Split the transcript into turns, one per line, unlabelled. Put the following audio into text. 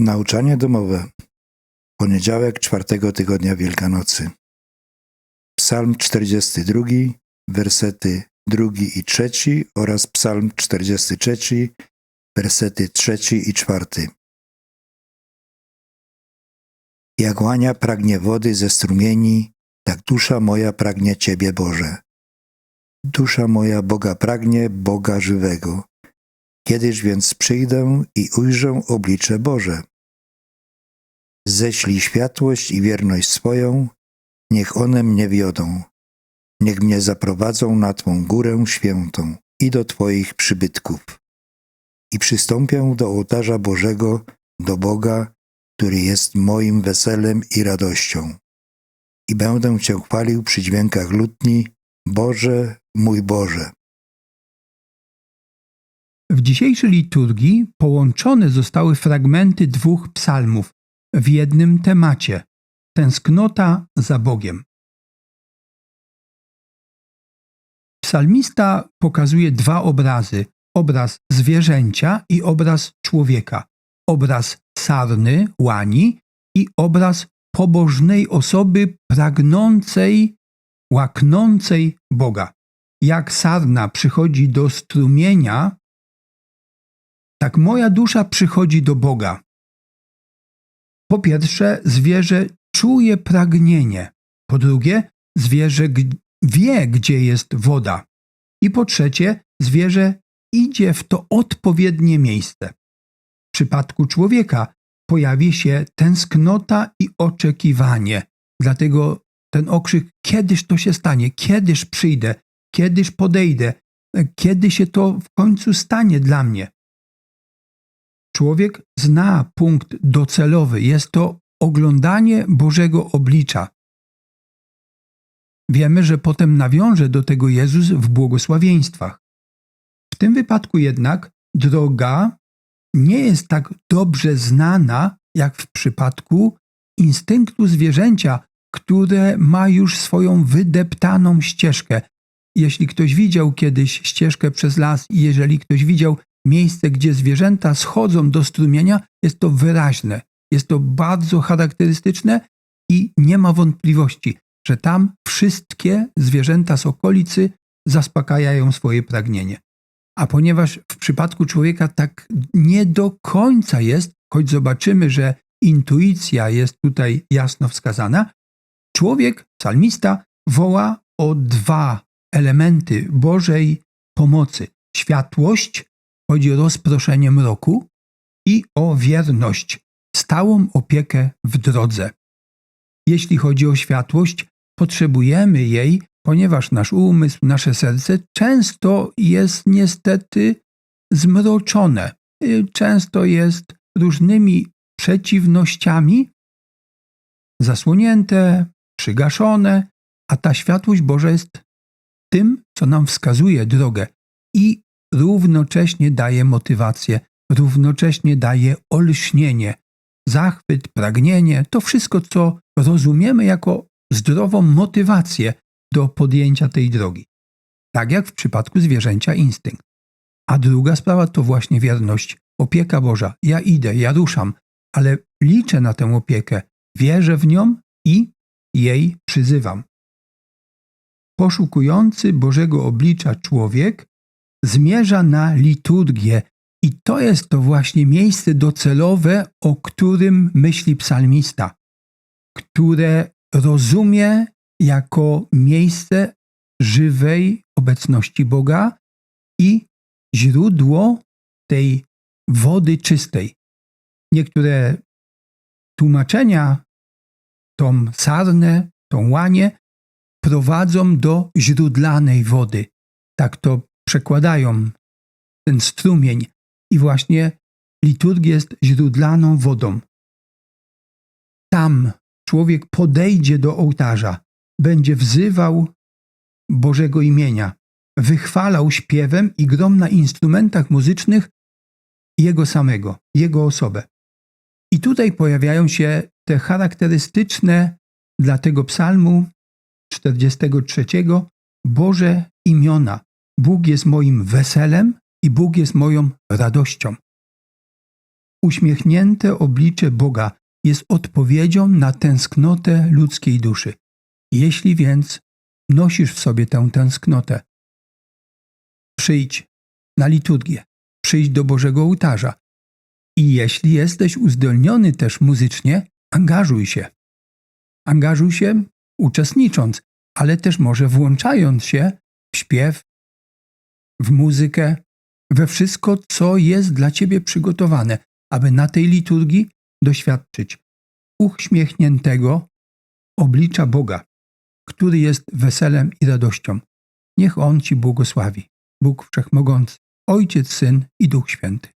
Nauczanie domowe. Poniedziałek czwartego tygodnia Wielkanocy. Psalm 42, wersety drugi i trzeci oraz Psalm 43, wersety trzeci i czwarty. Jak łania pragnie wody ze strumieni, tak dusza moja pragnie Ciebie, Boże. Dusza moja Boga pragnie, Boga żywego. Kiedyż więc przyjdę i ujrzę oblicze Boże? Ześlij światłość i wierność swoją, niech one mnie wiodą. Niech mnie zaprowadzą na Twą górę świętą i do Twoich przybytków. I przystąpię do ołtarza Bożego, do Boga, który jest moim weselem i radością. I będę Cię chwalił przy dźwiękach lutni, Boże, mój Boże.
W dzisiejszej liturgii połączone zostały fragmenty dwóch psalmów w jednym temacie tęsknota za Bogiem. Psalmista pokazuje dwa obrazy: obraz zwierzęcia i obraz człowieka, obraz sarny, łani i obraz pobożnej osoby pragnącej, łaknącej Boga. Jak sarna przychodzi do strumienia, tak moja dusza przychodzi do Boga. Po pierwsze, zwierzę czuje pragnienie. Po drugie, zwierzę wie, gdzie jest woda. I po trzecie, zwierzę idzie w to odpowiednie miejsce. W przypadku człowieka pojawi się tęsknota i oczekiwanie. Dlatego ten okrzyk, kiedyż to się stanie, kiedyż przyjdę, kiedyż podejdę, kiedy się to w końcu stanie dla mnie. Człowiek zna punkt docelowy, jest to oglądanie Bożego oblicza. Wiemy, że potem nawiąże do tego Jezus w błogosławieństwach. W tym wypadku jednak droga nie jest tak dobrze znana jak w przypadku instynktu zwierzęcia, które ma już swoją wydeptaną ścieżkę. Jeśli ktoś widział kiedyś ścieżkę przez las i jeżeli ktoś widział miejsce, gdzie zwierzęta schodzą do strumienia, jest to wyraźne, jest to bardzo charakterystyczne i nie ma wątpliwości, że tam wszystkie zwierzęta z okolicy zaspokajają swoje pragnienie. A ponieważ w przypadku człowieka tak nie do końca jest, choć zobaczymy, że intuicja jest tutaj jasno wskazana, człowiek, psalmista, woła o dwa elementy Bożej pomocy: światłość chodzi o rozproszenie mroku i o wierność, stałą opiekę w drodze. Jeśli chodzi o światłość, potrzebujemy jej, ponieważ nasz umysł, nasze serce często jest niestety zmroczone, y, często jest różnymi przeciwnościami zasłonięte, przygaszone, a ta światłość Boża jest tym, co nam wskazuje drogę i równocześnie daje motywację, równocześnie daje olśnienie, zachwyt, pragnienie, to wszystko, co rozumiemy jako zdrową motywację do podjęcia tej drogi. Tak jak w przypadku zwierzęcia instynkt. A druga sprawa to właśnie wierność, opieka Boża. Ja idę, ja ruszam, ale liczę na tę opiekę, wierzę w nią i jej przyzywam. Poszukujący Bożego oblicza człowiek zmierza na liturgię. I to jest to właśnie miejsce docelowe, o którym myśli psalmista, które rozumie jako miejsce żywej obecności Boga i źródło tej wody czystej. Niektóre tłumaczenia tą sarnę, tą łanie prowadzą do źródlanej wody. Tak to przekładają ten strumień i właśnie liturgia jest źródlaną wodą. Tam człowiek podejdzie do ołtarza, będzie wzywał Bożego imienia, wychwalał śpiewem i grom na instrumentach muzycznych Jego samego, Jego osobę. I tutaj pojawiają się te charakterystyczne dla tego psalmu 43 Boże imiona, Bóg jest moim weselem i Bóg jest moją radością. Uśmiechnięte oblicze Boga jest odpowiedzią na tęsknotę ludzkiej duszy. Jeśli więc nosisz w sobie tę tęsknotę, przyjdź na liturgię, przyjdź do Bożego ołtarza. I jeśli jesteś uzdolniony też muzycznie, angażuj się. Angażuj się uczestnicząc, ale też może włączając się w śpiew, w muzykę, we wszystko, co jest dla ciebie przygotowane, aby na tej liturgii doświadczyć uśmiechniętego oblicza Boga, który jest weselem i radością. Niech On ci błogosławi. Bóg Wszechmogący, Ojciec, Syn i Duch Święty.